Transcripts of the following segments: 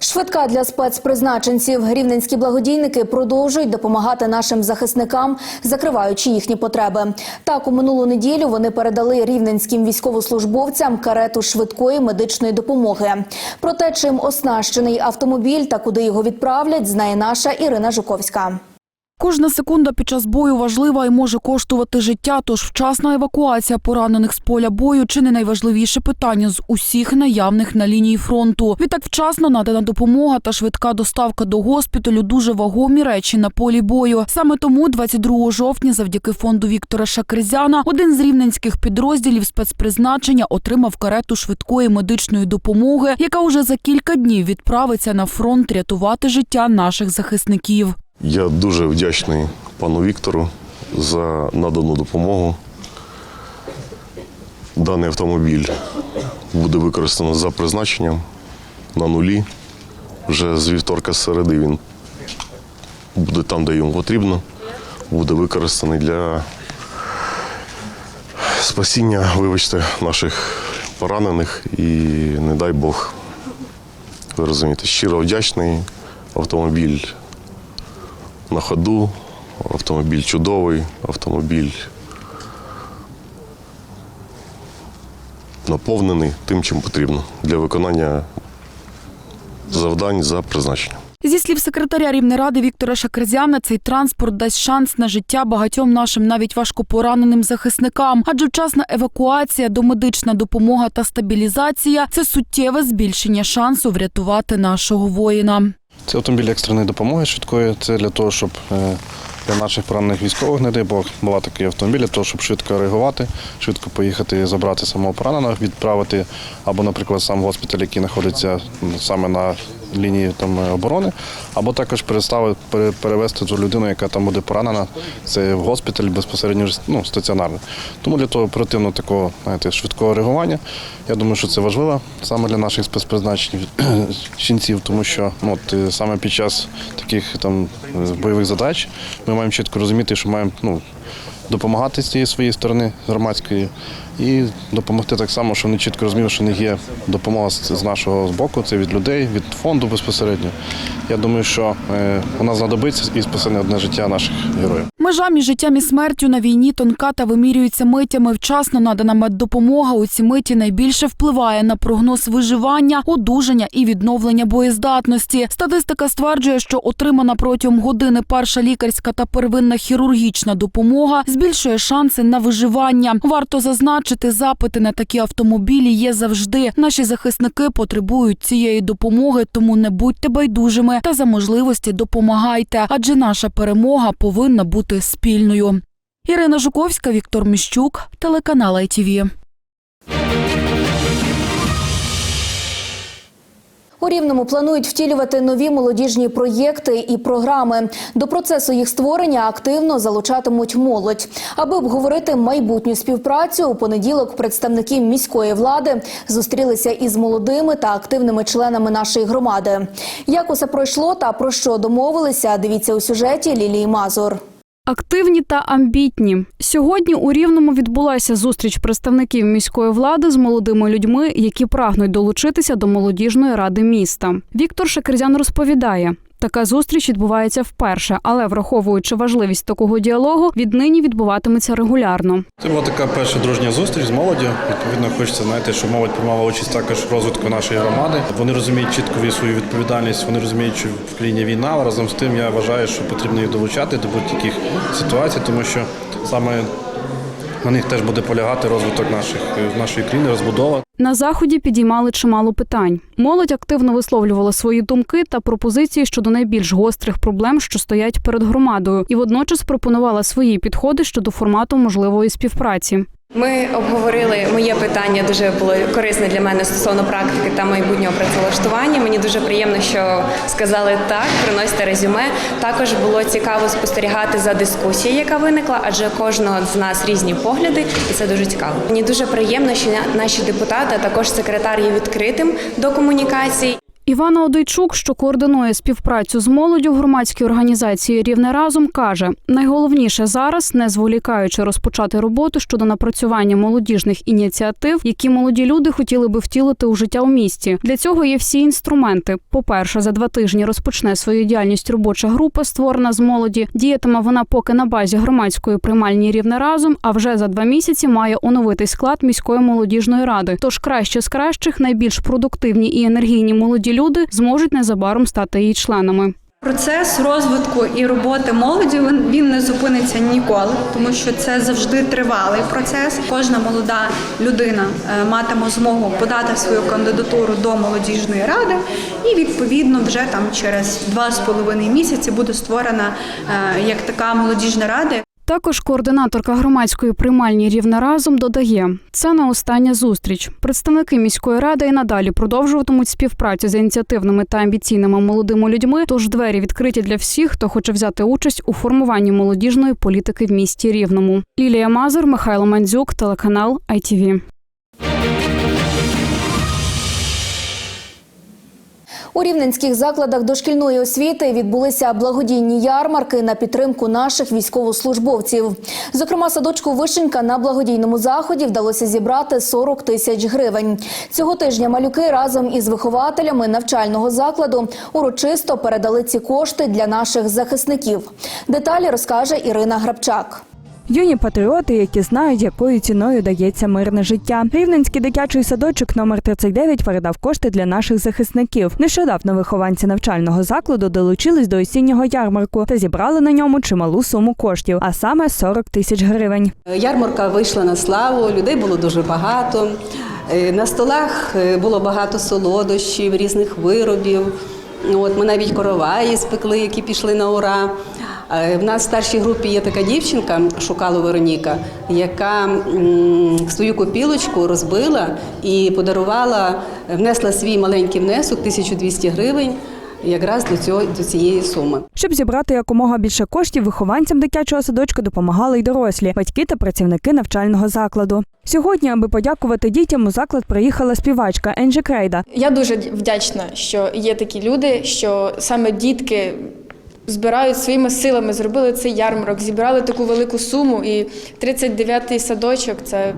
Швидка для спецпризначенців. Рівненські благодійники продовжують допомагати нашим захисникам, закриваючи їхні потреби. Так, у минулу неділю вони передали рівненським військовослужбовцям карету швидкої медичної допомоги. Про те, чим оснащений автомобіль та куди його відправлять, знає наша Ірина Жуковська. Кожна секунда під час бою важлива і може коштувати життя, тож вчасна евакуація поранених з поля бою чи не найважливіше питання з усіх наявних на лінії фронту. Відтак вчасно надана допомога та швидка доставка до госпіталю дуже вагомі речі на полі бою. Саме тому 22 жовтня, завдяки фонду Віктора Шакризяна, один з рівненських підрозділів спецпризначення отримав карету швидкої медичної допомоги, яка уже за кілька днів відправиться на фронт рятувати життя наших захисників. Я дуже вдячний пану Віктору за надану допомогу. Даний автомобіль буде використано за призначенням на нулі. Вже з вівторка середи він буде там, де йому потрібно, буде використаний для спасіння, вибачте, наших поранених і не дай Бог. Ви розумієте, щиро вдячний автомобіль на ходу. Автомобіль чудовий, автомобіль наповнений тим, чим потрібно для виконання завдань за призначенням. Зі слів секретаря Рівнеради Віктора Шакерзяна, цей транспорт дасть шанс на життя багатьом нашим навіть важкопораненим захисникам, адже вчасна евакуація, домедична допомога та стабілізація це суттєве збільшення шансу врятувати нашого воїна. Це автомобіль екстреної допомоги швидкої. Це для того, щоб е, для наших поранених військових, не дай Бог, була такий автомобіль, для того, щоб швидко реагувати, швидко поїхати забрати самого пораненого, відправити або, наприклад, сам госпіталь, який знаходиться саме на лінії там е, оборони, або також переставити пере- перевести ту людину, яка там буде поранена. Це в госпіталь безпосередньо ну, стаціонарно. Тому для того оперативно такого знаєте, швидкого реагування. Я думаю, що це важливо саме для наших спецпризначень жінців, тому що ну, от, е, саме під час таких там бойових задач ми маємо чітко розуміти, що маємо ну, допомагати з цієї своєї сторони громадської і допомогти так само, що вони чітко розуміли, що не є допомога з нашого боку, це від людей, від фонду безпосередньо. Я думаю, що е, вона знадобиться і спасене одне життя наших героїв. Межа між життям і смертю на війні тонка та вимірюється митями. Вчасно надана меддопомога у ці миті найбільше впливає на прогноз виживання, одужання і відновлення боєздатності. Статистика стверджує, що отримана протягом години перша лікарська та первинна хірургічна допомога збільшує шанси на виживання. Варто зазначити, запити на такі автомобілі є завжди. Наші захисники потребують цієї допомоги, тому не будьте байдужими та за можливості допомагайте, адже наша перемога повинна бути спільною. Ірина Жуковська, Віктор Міщук, телеканал ITV. У Рівному планують втілювати нові молодіжні проєкти і програми. До процесу їх створення активно залучатимуть молодь. Аби обговорити майбутню співпрацю, у понеділок представники міської влади зустрілися із молодими та активними членами нашої громади. Як усе пройшло та про що домовилися, дивіться у сюжеті Лілії Мазур. Активні та амбітні сьогодні у Рівному відбулася зустріч представників міської влади з молодими людьми, які прагнуть долучитися до молодіжної ради міста. Віктор Шакерзян розповідає. Така зустріч відбувається вперше, але враховуючи важливість такого діалогу, віднині відбуватиметься регулярно. Це була така перша дружня зустріч з молоддю. Відповідно, хочеться знаєте, щоб молодь приймала участь також в розвитку нашої громади. Вони розуміють чітко свою відповідальність. Вони розуміють, що в країні війна. але Разом з тим я вважаю, що потрібно їх долучати до будь-яких ситуацій, тому що саме на них теж буде полягати розвиток наших нашої країни, розбудова. На заході підіймали чимало питань. Молодь активно висловлювала свої думки та пропозиції щодо найбільш гострих проблем, що стоять перед громадою, і водночас пропонувала свої підходи щодо формату можливої співпраці. Ми обговорили моє питання, дуже було корисне для мене стосовно практики та майбутнього працевлаштування. Мені дуже приємно, що сказали так, приносите резюме. Також було цікаво спостерігати за дискусією, яка виникла, адже кожного з нас різні погляди, і це дуже цікаво. Мені дуже приємно, що наші депутати, а також секретар є відкритим до комунікацій. Івана Одейчук, що координує співпрацю з молоддю в громадській організації Рівне разом, каже: найголовніше зараз, не зволікаючи розпочати роботу щодо напрацювання молодіжних ініціатив, які молоді люди хотіли би втілити у життя у місті. Для цього є всі інструменти. По-перше, за два тижні розпочне свою діяльність робоча група, створена з молоді. Діятиме вона поки на базі громадської приймальні рівне разом. А вже за два місяці має оновитий склад міської молодіжної ради. Тож краще з кращих, найбільш продуктивні і енергійні молоді люди зможуть незабаром стати її членами. Процес розвитку і роботи молоді він, не зупиниться ніколи, тому що це завжди тривалий процес. Кожна молода людина е, матиме змогу подати свою кандидатуру до молодіжної ради, і відповідно вже там через два з половиною місяці буде створена е, як така молодіжна рада, Також координаторка громадської приймальні рівне разом додає, це не остання зустріч. Представники міської ради і надалі продовжуватимуть співпрацю з ініціативними та амбіційними молодими людьми. Тож двері відкриті для всіх, хто хоче взяти участь у формуванні молодіжної політики в місті Рівному. Лілія Мазур, Михайло Мандзюк, телеканал ITV. У рівненських закладах дошкільної освіти відбулися благодійні ярмарки на підтримку наших військовослужбовців. Зокрема, садочку Вишенька на благодійному заході вдалося зібрати 40 тисяч гривень. Цього тижня малюки разом із вихователями навчального закладу урочисто передали ці кошти для наших захисників. Деталі розкаже Ірина Грабчак. Юні патріоти, які знають, якою ціною дається мирне життя. Рівненський дитячий садочок номер 39 передав кошти для наших захисників. Нещодавно вихованці навчального закладу долучились до осіннього ярмарку та зібрали на ньому чималу суму коштів, а саме 40 тисяч гривень. Ярмарка вийшла на славу, людей було дуже багато. Е, На столах е, було багато солодощів, різних виробів. От, ми навіть короваї спекли, які пішли на ура. Е, В нас в старшій групі є така дівчинка, Шукало Вероніка, яка свою копілочку розбила і подарувала, внесла свій маленький внесок 1200 гривень якраз до, цього, до цієї суми. Щоб зібрати якомога більше коштів, вихованцям дитячого садочка допомагали й дорослі, батьки та працівники навчального закладу. Сьогодні, аби подякувати дітям, у заклад приїхала співачка Енджі Крейда. Я дуже вдячна, що є такі люди, що саме дітки збирають своїми силами, зробили цей ярмарок, зібрали таку велику суму. І 39-й садочок це.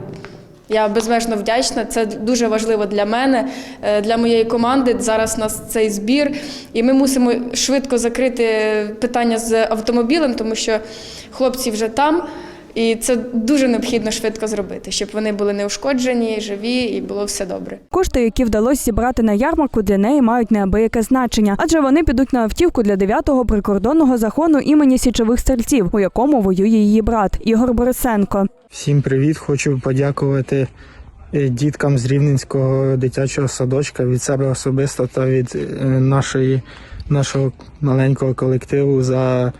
Я безмежно вдячна. Це дуже важливо для мене, е, для моєї команди. Зараз у нас цей збір, і ми мусимо швидко закрити питання з автомобілем, тому що хлопці вже там. І це дуже необхідно швидко зробити, щоб вони були неушкоджені, живі і було все добре. Кошти, які вдалося зібрати на ярмарку, для неї мають неабияке значення, адже вони підуть на автівку для 9-го прикордонного загону імені січових стрільців, у якому воює її брат Ігор Борисенко. Всім привіт! Хочу подякувати е, діткам з Рівненського дитячого садочка від себе особисто та від е, нашої, нашого маленького колективу за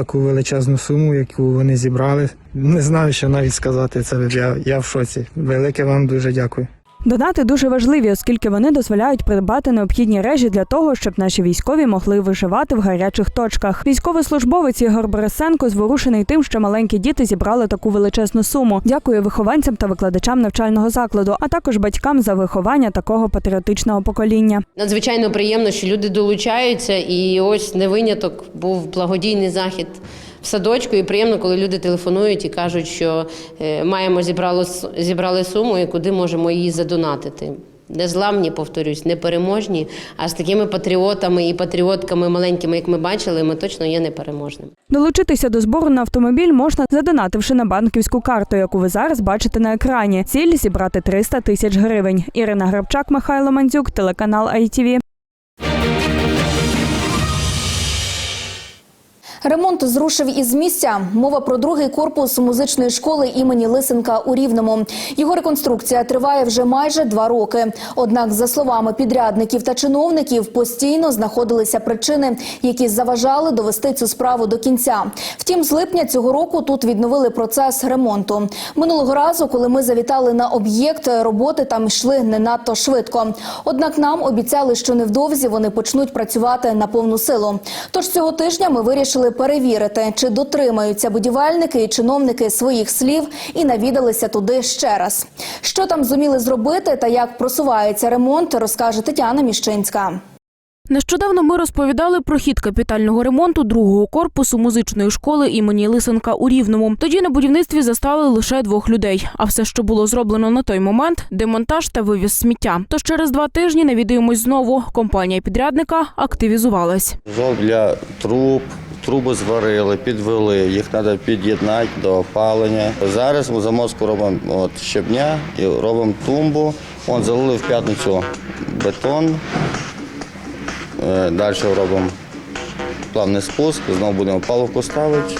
таку величезну суму, яку вони зібрали. Не знаю, що навіть сказати. Це я, я в шоці. Велике вам дуже дякую. Донати дуже важливі, оскільки вони дозволяють придбати необхідні речі для того, щоб наші військові могли виживати в гарячих точках. Військовослужбовець Ігор Борисенко зворушений тим, що маленькі діти зібрали таку величезну суму. Дякує вихованцям та викладачам навчального закладу, а також батькам за виховання такого патріотичного покоління. Надзвичайно приємно, що люди долучаються, і ось не виняток був благодійний захід в садочку. І приємно, коли люди телефонують і кажуть, що е, маємо зібрали, зібрали суму і куди можемо її задонатити. Незламні, повторюсь, непереможні. А з такими патріотами і патріотками маленькими, як ми бачили, ми точно є непереможними. Долучитися до збору на автомобіль можна, задонативши на банківську карту, яку ви зараз бачите на екрані. Ціль зібрати 300 тисяч гривень. Ірина Грабчак, Михайло Мандзюк, телеканал ITV. Ремонт зрушив із місця. Мова про другий корпус музичної школи імені Лисенка у Рівному. Його реконструкція триває вже майже два роки. Однак, за словами підрядників та чиновників, постійно знаходилися причини, які заважали довести цю справу до кінця. Втім, з липня цього року тут відновили процес ремонту. Минулого разу, коли ми завітали на об'єкт, роботи там йшли не надто швидко. Однак нам обіцяли, що невдовзі вони почнуть працювати на повну силу. Тож цього тижня ми вирішили перевірити, чи дотримаються будівельники і чиновники своїх слів і навідалися туди ще раз. Що там зуміли зробити та як просувається ремонт, розкаже Тетяна Міщинська. Нещодавно ми розповідали про хід капітального ремонту другого корпусу музичної школи імені Лисенка у Рівному. Тоді на будівництві застали лише двох людей. А все, що було зроблено на той момент демонтаж та вивіз сміття. Тож через два тижні навідаємось знову. Компанія підрядника активізувалась. Жов для труб, труби зварили, підвели, їх треба під'єднати до опалення. Зараз ми замозку робимо от, щебня і робимо тумбу. Вон залили в п'ятницю бетон. Е, Далі робимо плавний спуск, знову будемо палубку ставити,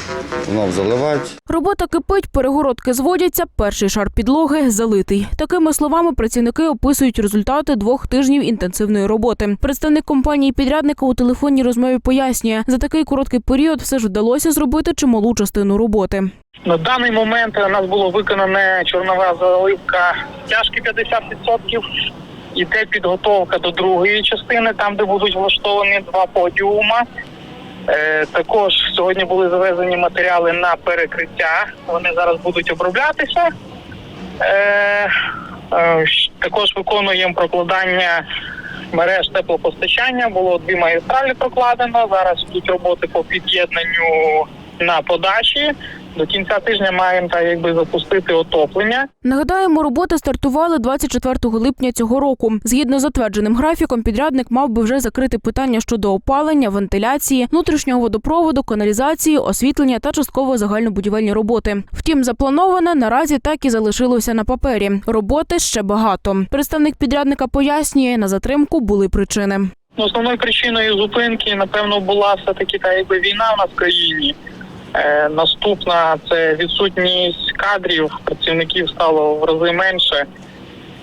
знову заливати. Робота кипить, перегородки зводяться, перший шар підлоги залитий. Такими словами працівники описують результати двох тижнів інтенсивної роботи. Представник компанії підрядника у телефонній розмові пояснює, за такий короткий період все ж вдалося зробити чималу частину роботи. На даний момент у нас було виконане чорнова заливка тяжки 50%. Іде підготовка до другої частини, там де будуть влаштовані два подіума. Е, також сьогодні були завезені матеріали на перекриття. Вони зараз будуть оброблятися. Е, е, також виконуємо прокладання мереж теплопостачання. Було дві магістралі прокладено. Зараз йдуть роботи по під'єднанню на подачі. До кінця тижня маємо так якби запустити отоплення. Нагадаємо, роботи стартували 24 липня цього року. Згідно з затвердженим графіком, підрядник мав би вже закрити питання щодо опалення, вентиляції, внутрішнього водопроводу, каналізації, освітлення та частково загальнобудівельні роботи. Втім, заплановане наразі так і залишилося на папері. Роботи ще багато. Представник підрядника пояснює, на затримку були причини. Ну, Основною причиною зупинки, напевно, була все таки та якби війна в нас в країні. Е, наступна це відсутність кадрів, працівників стало в рази менше.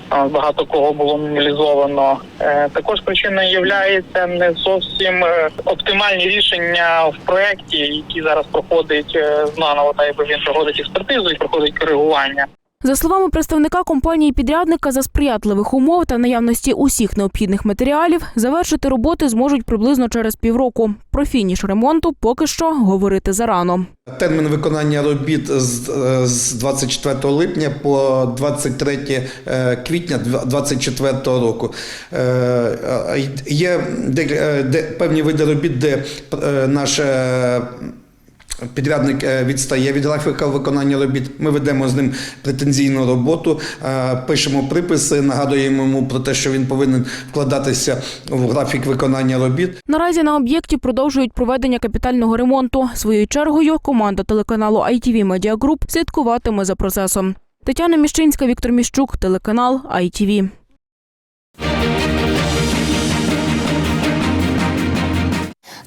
Багато кого було мобілізовано. Е, також причиною є не зовсім е, оптимальні рішення в проєкті, які зараз проходить е, знаново, та якби він проходить експертизу і проходить коригування. За словами представника компанії підрядника, за сприятливих умов та наявності усіх необхідних матеріалів завершити роботи зможуть приблизно через півроку. Про фініш ремонту поки що говорити зарано. Термін виконання робіт з, е, з 24 липня по 23 е, квітня 2024 року. Е, е, Є е, певні види робіт, де е, наш е, підрядник е, відстає від графіка виконання робіт. Ми ведемо з ним претензійну роботу, е, пишемо приписи, нагадуємо йому про те, що він повинен вкладатися в графік виконання робіт. Наразі на об'єкті продовжують проведення капітального ремонту. Своєю чергою команда телеканалу ITV Media Group слідкуватиме за процесом. Тетяна Міщинська, Віктор Міщук, телеканал ITV.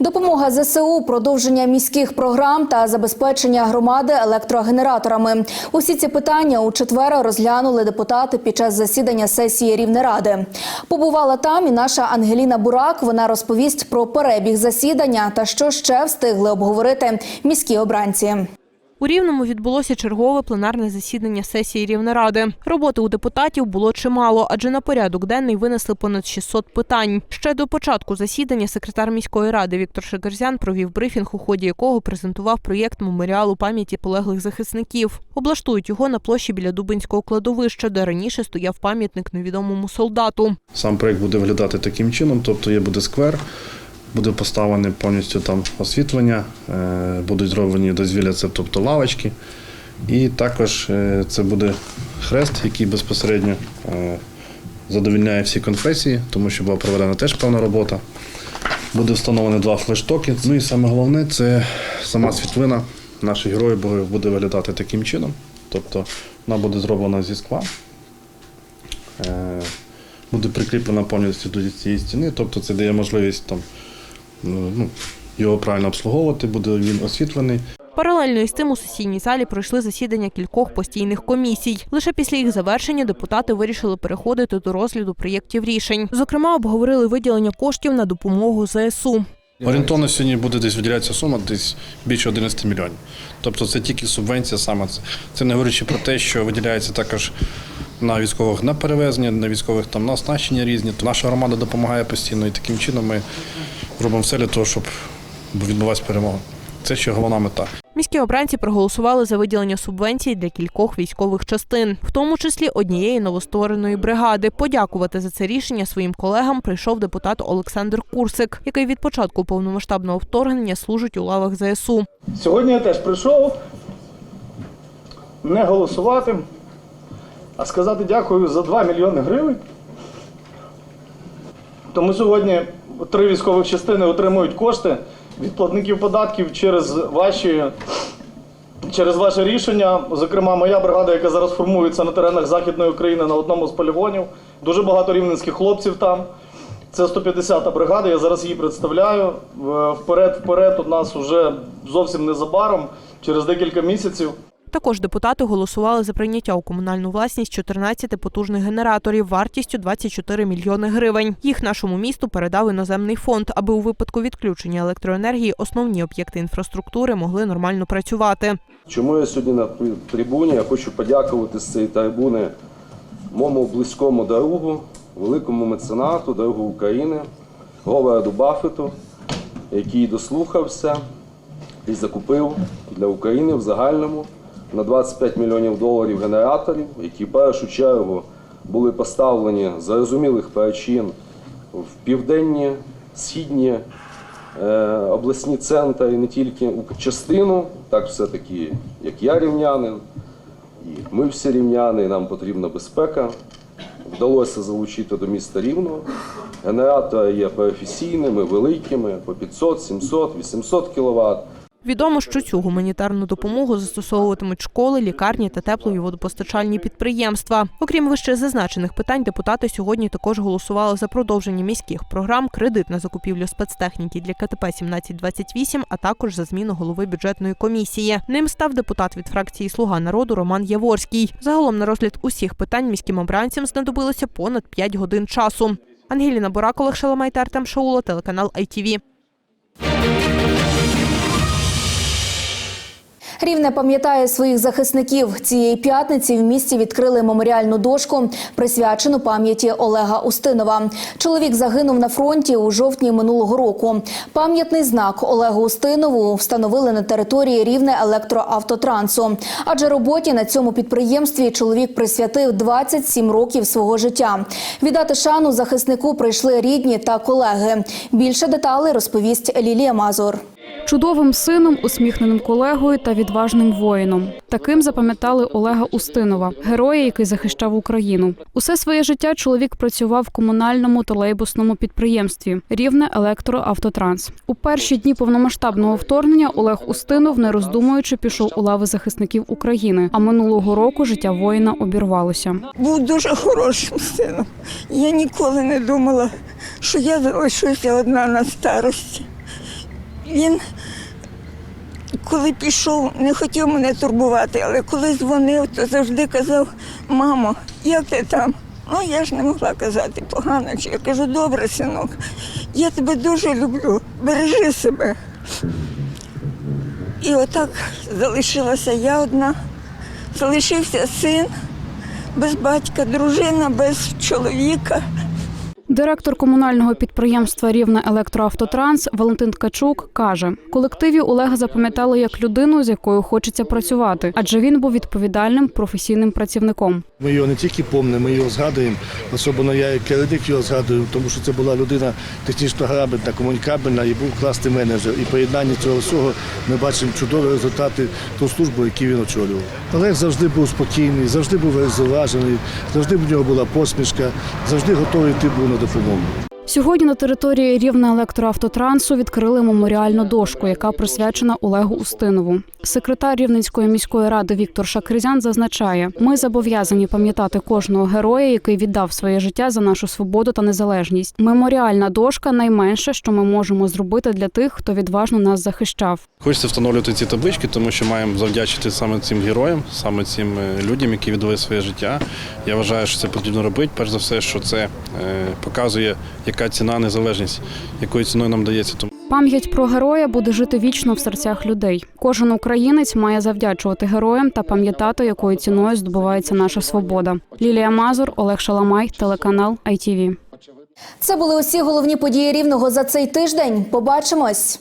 Допомога ЗСУ, продовження міських програм та забезпечення громади електрогенераторами. Усі ці питання у четвер розглянули депутати під час засідання сесії Рівнеради. Побувала там і наша Ангеліна Бурак. Вона розповість про перебіг засідання та що ще встигли обговорити міські обранці. У Рівному відбулося чергове пленарне засідання сесії Рівнеради. Роботи у депутатів було чимало, адже на порядок денний винесли понад 600 питань. Ще до початку засідання секретар міської ради Віктор Шекерзян провів брифінг, у ході якого презентував проєкт меморіалу пам'яті полеглих захисників. Облаштують його на площі біля Дубинського кладовища, де раніше стояв пам'ятник невідомому солдату. Сам проект буде виглядати таким чином, тобто є буде сквер, буде поставлене повністю там освітлення, е, будуть зроблені дозвілля, це тобто лавочки. І також е, це буде хрест, який безпосередньо е, задовільняє всі конфесії, тому що була проведена теж певна робота. Буде встановлено два флештоки. Ну і саме головне це сама світлина наших героїв буде виглядати таким чином. Тобто вона буде зроблена зі скла. Буде прикріплена повністю до цієї стіни, тобто це дає можливість там, ну, його правильно обслуговувати, буде він освітлений. Паралельно із цим у сесійній залі пройшли засідання кількох постійних комісій. Лише після їх завершення депутати вирішили переходити до розгляду проєктів рішень. Зокрема, обговорили виділення коштів на допомогу ЗСУ. Орієнтовно сьогодні буде десь виділятися сума десь більше 11 мільйонів. Тобто це тільки субвенція саме. Це, це не говорячи про те, що виділяється також на військових на перевезення, на військових там на оснащення різні. То наша громада допомагає постійно і таким чином ми робимо все для того, щоб відбулася перемога. Це ще головна мета. Міські обранці проголосували за виділення субвенцій для кількох військових частин, в тому числі однієї новоствореної бригади. Подякувати за це рішення своїм колегам прийшов депутат Олександр Курсик, який від початку повномасштабного вторгнення служить у лавах ЗСУ. Сьогодні я теж прийшов не голосувати, а сказати дякую за 2 мільйони гривень. Тому сьогодні три військових частини отримують кошти від платників податків через ваші. Через ваше рішення, зокрема, моя бригада, яка зараз формується на теренах Західної України на одному з полігонів, дуже багато рівненських хлопців там. Це 150-та бригада, я зараз її представляю. Вперед, вперед, у нас вже зовсім незабаром, через декілька місяців. Також депутати голосували за прийняття у комунальну власність 14 потужних генераторів вартістю 24 мільйони гривень. Їх нашому місту передав іноземний фонд, аби у випадку відключення електроенергії основні об'єкти інфраструктури могли нормально працювати. Чому я сьогодні на трибуні? Я хочу подякувати з цієї трибуни моєму близькому другу, великому меценату, другу України, Говарду Баффету, який дослухався і закупив для України в загальному на 25 мільйонів доларів генераторів, які в першу чергу були поставлені з зрозумілих причин в південні, східні е, обласні центри, не тільки у частину, так все-таки, як я рівнянин, і ми всі рівняни, і нам потрібна безпека. Вдалося залучити до міста Рівного. Генератори є професійними, великими, по 500, 700, 800 кВт. Відомо, що цю гуманітарну допомогу застосовуватимуть школи, лікарні та теплові водопостачальні підприємства. Окрім вище зазначених питань, депутати сьогодні також голосували за продовження міських програм, кредит на закупівлю спецтехніки для КТП 1728, а також за зміну голови бюджетної комісії. Ним став депутат від фракції Слуга народу Роман Яворський. Загалом на розгляд усіх питань міським обранцям знадобилося понад 5 годин часу. Ангеліна Борак, Олег Шаламай Артем Шаула, телеканал ITV. Рівне пам'ятає своїх захисників. Цієї п'ятниці в місті відкрили меморіальну дошку, присвячену пам'яті Олега Устинова. Чоловік загинув на фронті у жовтні минулого року. Пам'ятний знак Олегу Устинову встановили на території рівне електроавтотрансу. Адже роботі на цьому підприємстві чоловік присвятив 27 років свого життя. Віддати шану захиснику прийшли рідні та колеги. Більше деталей розповість Лілія Мазур. Чудовим сином, усміхненим колегою та відважним воїном. Таким запам'ятали Олега Устинова, героя, який захищав Україну. Усе своє життя чоловік працював в комунальному тролейбусному підприємстві Рівне електроавтотранс. У перші дні повномасштабного вторгнення Олег Устинов, не роздумуючи, пішов у лави захисників України. А минулого року життя воїна обірвалося. був дуже хорошим сином. Я ніколи не думала, що я залишуся одна на старості. Він, коли пішов, не хотів мене турбувати, але коли дзвонив, то завжди казав: мамо, як ти там? Ну, я ж не могла казати погано. Чи я кажу, добре, синок, я тебе дуже люблю, бережи себе. І отак залишилася я одна, залишився син без батька, дружина без чоловіка. Директор комунального підприємства Рівне електроавтотранс Валентин Ткачук каже: колективі Олега запам'ятали як людину, з якою хочеться працювати, адже він був відповідальним професійним працівником. Ми його не тільки пам'ятаємо, ми його згадуємо. Особливо я як керівник його згадую, тому що це була людина технічно грамотна, комунікабельна і був класний менеджер. І поєднання цього всього ми бачимо чудові результати ту службу, яку він очолював. Олег завжди був спокійний, завжди був розважений, завжди в нього була посмішка, завжди готовий йти був на допомогу. Сьогодні на території Рівне електроавтотрансу відкрили меморіальну дошку, яка присвячена Олегу Устинову. Секретар Рівненської міської ради Віктор Шакризян зазначає: ми зобов'язані пам'ятати кожного героя, який віддав своє життя за нашу свободу та незалежність. Меморіальна дошка найменше, що ми можемо зробити для тих, хто відважно нас захищав. Хочеться встановлювати ці таблички, тому що маємо завдячити саме цим героям, саме цим е, людям, які віддали своє життя. Я вважаю, що це потрібно робити. Перш за все, що це е, показує, яка ціна незалежність, якою ціною нам дається. Тому Пам'ять про героя буде жити вічно в серцях людей. Кожен українець має завдячувати героям та пам'ятати, якою ціною здобувається наша свобода. Лілія Мазур, Олег Шаламай, телеканал ITV. Це були усі головні події рівного за цей тиждень. Побачимось.